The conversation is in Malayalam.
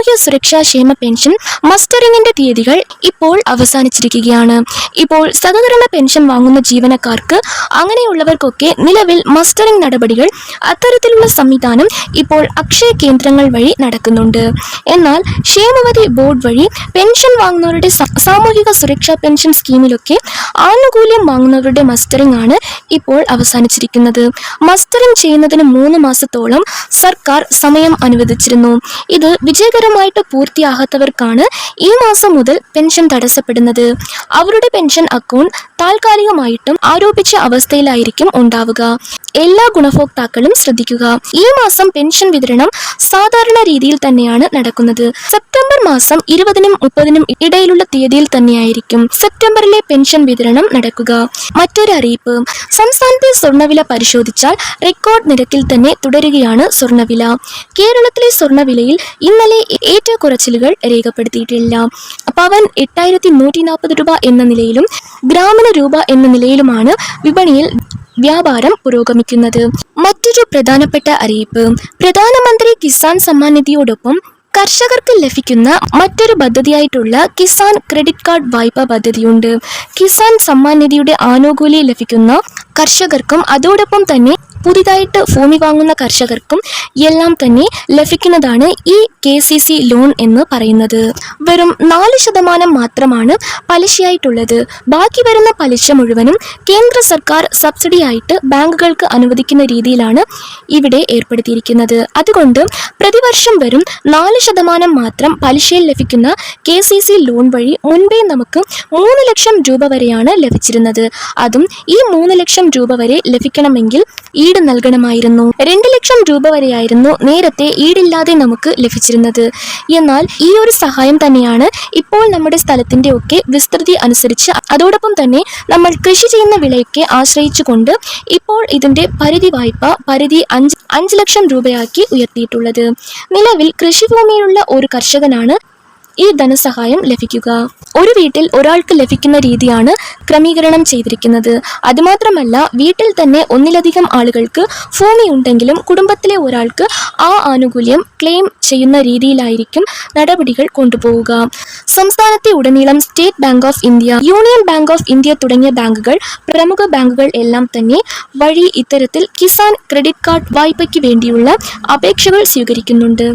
സാമൂഹ്യ സുരക്ഷാ ക്ഷേമ പെൻഷൻ മസ്റ്ററിംഗിന്റെ തീയതികൾ ഇപ്പോൾ അവസാനിച്ചിരിക്കുകയാണ്. ഇപ്പോൾ സഹകരണ പെൻഷൻ വാങ്ങുന്ന ജീവനക്കാർക്ക് അങ്ങനെയുള്ളവർക്കൊക്കെ നിലവിൽ മസ്റ്ററിംഗ് നടപടികൾ അത്തരത്തിലുള്ള സംവിധാനം ഇപ്പോൾ അക്ഷയ കേന്ദ്രങ്ങൾ വഴി നടക്കുന്നുണ്ട്. എന്നാൽ ക്ഷേമവതി ബോർഡ് വഴി പെൻഷൻ വാങ്ങുന്നവരുടെ സാമൂഹിക സുരക്ഷാ പെൻഷൻ സ്കീമിലൊക്കെ ആനുകൂല്യം വാങ്ങുന്നവരുടെ മസ്റ്ററിംഗ് ആണ് ഇപ്പോൾ അവസാനിച്ചിരിക്കുന്നത്. മസ്റ്ററിംഗ് ചെയ്യുന്നതിന് മൂന്ന് മാസത്തോളം സർക്കാർ സമയം അനുവദിച്ചിരുന്നു. ഇത് വിജയകരമായിട്ട് പൂർത്തിയാകാത്തവർക്കാണ് ഈ മാസം മുതൽ പെൻഷൻ തടസ്സപ്പെടുന്നത്. അവരുടെ പെൻഷൻ അക്കൗണ്ട് താൽക്കാലികമായിട്ടും ആരോപിച്ച അവസ്ഥയിലായിരിക്കും ഉണ്ടാവുക. എല്ലാ ഗുണഭോക്താക്കളും ശ്രദ്ധിക്കുക. ഈ മാസം പെൻഷൻ വിതരണം സാധാരണ രീതിയിൽ തന്നെയാണ് നടക്കുന്നത്. സെപ്റ്റംബർ മാസം ഇരുപതിനും മുപ്പതിനും ഇടയിലുള്ള തീയതിയിൽ തന്നെയായിരിക്കും സെപ്റ്റംബറിലെ പെൻഷൻ വിതരണം നടക്കുക. മറ്റൊരു അറിയിപ്പ്. സംസ്ഥാനത്തെ സ്വർണവില പരിശോധിച്ചാൽ റെക്കോർഡ് നിരക്കിൽ തന്നെ തുടരുകയാണ് സ്വർണവില കേരളത്തിലെ സ്വർണവിലയിൽ ഇന്നലെ ഏറ്റക്കുറച്ചിലുകൾ രേഖപ്പെടുത്തിയിട്ടില്ല. പവൻ എട്ടായിരത്തി നൂറ്റി നാൽപ്പത് രൂപ എന്ന നിലയിലും ഗ്രാമിന് രൂപ എന്ന നിലയിലുമാണ് വിപണിയിൽ വ്യാപാരം പുരോഗമിക്കുന്നത്. മറ്റൊരു പ്രധാനപ്പെട്ട അറിയിപ്പ്. പ്രധാനമന്ത്രി കിസാൻ സമ്മാൻ നിധിയോടൊപ്പം കർഷകർക്ക് ലഭിക്കുന്ന മറ്റൊരു പദ്ധതിയായിട്ടുള്ള കിസാൻ ക്രെഡിറ്റ് കാർഡ് വായ്പാ പദ്ധതിയുണ്ട്. കിസാൻ സമ്മാൻ നിധിയുടെ ആനുകൂല്യം ലഭിക്കുന്ന കർഷകർക്കും അതോടൊപ്പം തന്നെ പുതിയതായിട്ട് ഭൂമി വാങ്ങുന്ന കർഷകർക്കും എല്ലാം തന്നെ ലഭിക്കുന്നതാണ് ഈ കെ സി സി ലോൺ എന്ന് പറയുന്നത്. വെറും നാല് ശതമാനം മാത്രമാണ് പലിശയായിട്ടുള്ളത്. ബാക്കി വരുന്ന പലിശ മുഴുവനും കേന്ദ്ര സർക്കാർ സബ്സിഡി ആയിട്ട് ബാങ്കുകൾക്ക് അനുവദിക്കുന്ന രീതിയിലാണ് ഇവിടെ ഏർപ്പെടുത്തിയിരിക്കുന്നത്. അതുകൊണ്ട് പ്രതിവർഷം വരും നാല് ശതമാനം മാത്രം പലിശയിൽ ലഭിക്കുന്ന കെ സി സി ലോൺ വഴി മുൻപേ നമുക്ക് മൂന്ന് ലക്ഷം രൂപ വരെയാണ് ലഭിച്ചിരുന്നത്. അതും ഈ മൂന്ന് ലക്ഷം രൂപ വരെ ലഭിക്കണമെങ്കിൽ ഈട് നൽകണമായിരുന്നു. രണ്ട് ലക്ഷം രൂപ വരെയായിരുന്നു നേരത്തെ ഈടില്ലാതെ നമുക്ക് ലഭിച്ചിരുന്നത്. എന്നാൽ ഈ ഒരു സഹായം തന്നെയാണ് ഇപ്പോൾ നമ്മുടെ സ്ഥലത്തിന്റെ ഒക്കെ വിസ്തൃതി അനുസരിച്ച് അതോടൊപ്പം തന്നെ നമ്മൾ കൃഷി ചെയ്യുന്ന വിളയൊക്കെ ആശ്രയിച്ചുകൊണ്ട് ഇപ്പോൾ ഇതിന്റെ പരിധി വായ്പ പരിധി അഞ്ച് അഞ്ച് ലക്ഷം രൂപയാക്കി ഉയർത്തിയിട്ടുള്ളത്. നിലവിൽ കൃഷിഭൂമിയിലുള്ള ഒരു കർഷകനാണ് ഈ ധനസഹായം ലഭിക്കുക. ഒരു വീട്ടിൽ ഒരാൾക്ക് ലഭിക്കുന്ന രീതിയാണ് ക്രമീകരണം ചെയ്തിരിക്കുന്നത്. അതുമാത്രമല്ല വീട്ടിൽ തന്നെ ഒന്നിലധികം ആളുകൾക്ക് ഭൂമി ഉണ്ടെങ്കിലും കുടുംബത്തിലെ ഒരാൾക്ക് ആ ആനുകൂല്യം ക്ലെയിം ചെയ്യുന്ന രീതിയിലായിരിക്കും നടപടികൾ കൊണ്ടുപോവുക. സംസ്ഥാനത്തെ ഉടനീളം State Bank of India Union Bank of India തുടങ്ങിയ ബാങ്കുകൾ പ്രമുഖ ബാങ്കുകൾ എല്ലാം തന്നെ വഴി ഇത്തരത്തിൽ കിസാൻ ക്രെഡിറ്റ് കാർഡ് വായ്പയ്ക്ക് വേണ്ടിയുള്ള അപേക്ഷകൾ സ്വീകരിക്കുന്നുണ്ട്.